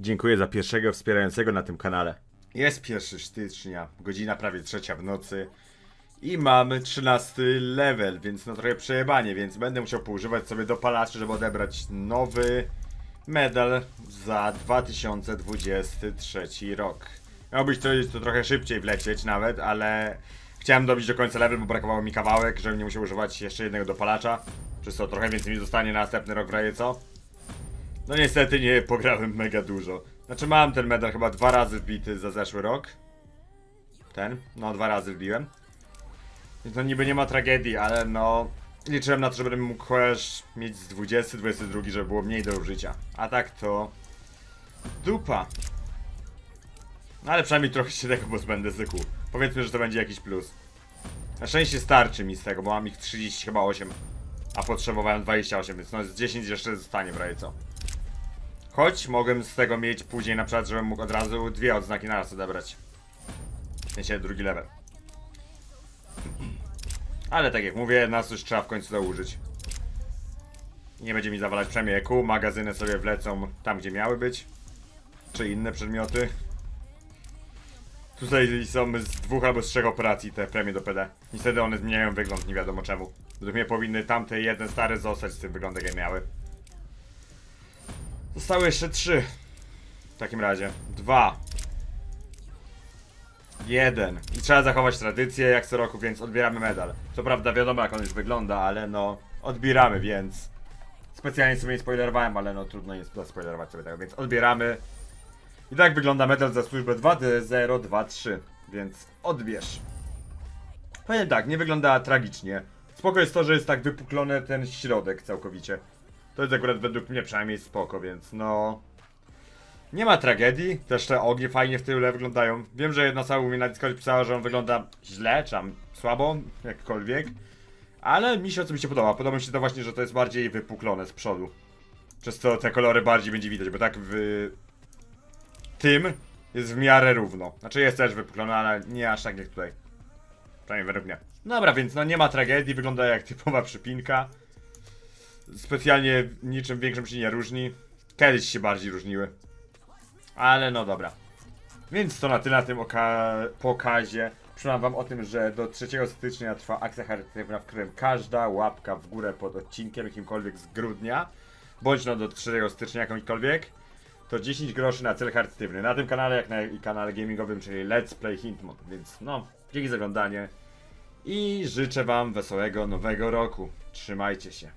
Dziękuję za pierwszego wspierającego na tym kanale. Jest 1 stycznia, godzina prawie trzecia w nocy i mamy 13 level, więc no trochę przejebanie, więc będę musiał poużywać sobie dopalaczy, żeby odebrać nowy medal za 2023 rok. Miał być to, to trochę szybciej wlecieć nawet, ale chciałem dobić do końca level, bo brakowało mi kawałek, żebym nie musiał używać jeszcze jednego dopalacza, przez co trochę więcej mi zostanie na następny rok w co. No niestety nie pograłem mega dużo. Znaczy mam ten medal chyba dwa razy wbity za zeszły rok. Ten? No dwa razy wbiłem. Więc no niby nie ma tragedii, ale no... Liczyłem na to, że będę mógł chociaż mieć z 20, 22, żeby było mniej do użycia. A tak to... Dupa. No ale przynajmniej trochę się tego pozbędę z EQ. Powiedzmy, że to będzie jakiś plus. Na szczęście starczy mi z tego, bo mam ich 30 chyba 8. A potrzebowałem 28, więc no z 10 jeszcze zostanie w razie co. Choć mogłem z tego mieć później na przykład, żebym mógł od razu dwie odznaki naraz odebrać. W sensie drugi level. Ale tak jak mówię, nas już trzeba w końcu użyć. Nie będzie mi zawalać przynajmniej EQ, magazyny sobie wlecą tam, gdzie miały być. Czy inne przedmioty. Tutaj są z dwóch albo z trzech operacji te premie do PD. Niestety one zmieniają wygląd, nie wiadomo czemu. Według mnie powinny tamte jeden stare zostać z tym wyglądem, jak miały. Zostały jeszcze trzy. W takim razie. Dwa. Jeden. I trzeba zachować tradycję jak co roku, więc odbieramy medal. Co prawda wiadomo jak on już wygląda, ale no odbieramy, więc specjalnie sobie nie spoilerowałem, ale no trudno jest spoilerować sobie tego, więc odbieramy. I tak wygląda medal za służbę 2D023, więc odbierz. Powiem tak, nie wygląda tragicznie. Spoko jest to, że jest tak wypuklony ten środek całkowicie. To jest akurat według mnie przynajmniej spoko, więc no... Nie ma tragedii, też te ognie fajnie w tyle wyglądają. Wiem, że jedna osoba mnie na Discordzie pisała, że on wygląda źle, czy tam słabo, jakkolwiek. Ale mi się osobiście podoba. Podoba mi się to właśnie, że to jest bardziej wypuklone z przodu. Przez co te kolory bardziej będzie widać, bo tak w tym jest w miarę równo. Znaczy jest też wypuklone, ale nie aż tak jak tutaj. Przynajmniej według mnie. Dobra, więc no nie ma tragedii, wygląda jak typowa przypinka. Specjalnie niczym większym się nie różni. Kiedyś się bardziej różniły. Ale no dobra. Więc to na tyle na tym oka- pokazie. Przypomnę wam o tym, że do 3 stycznia trwa akcja charytatywna, w którym każda łapka w górę pod odcinkiem jakimkolwiek z grudnia, bądź no do 3 stycznia jakąkolwiek, to 10 groszy na cel charytatywny. Na tym kanale, jak na kanale gamingowym, czyli Let's Play Hintmon. Więc no, dzięki za oglądanie i życzę wam wesołego nowego roku. Trzymajcie się.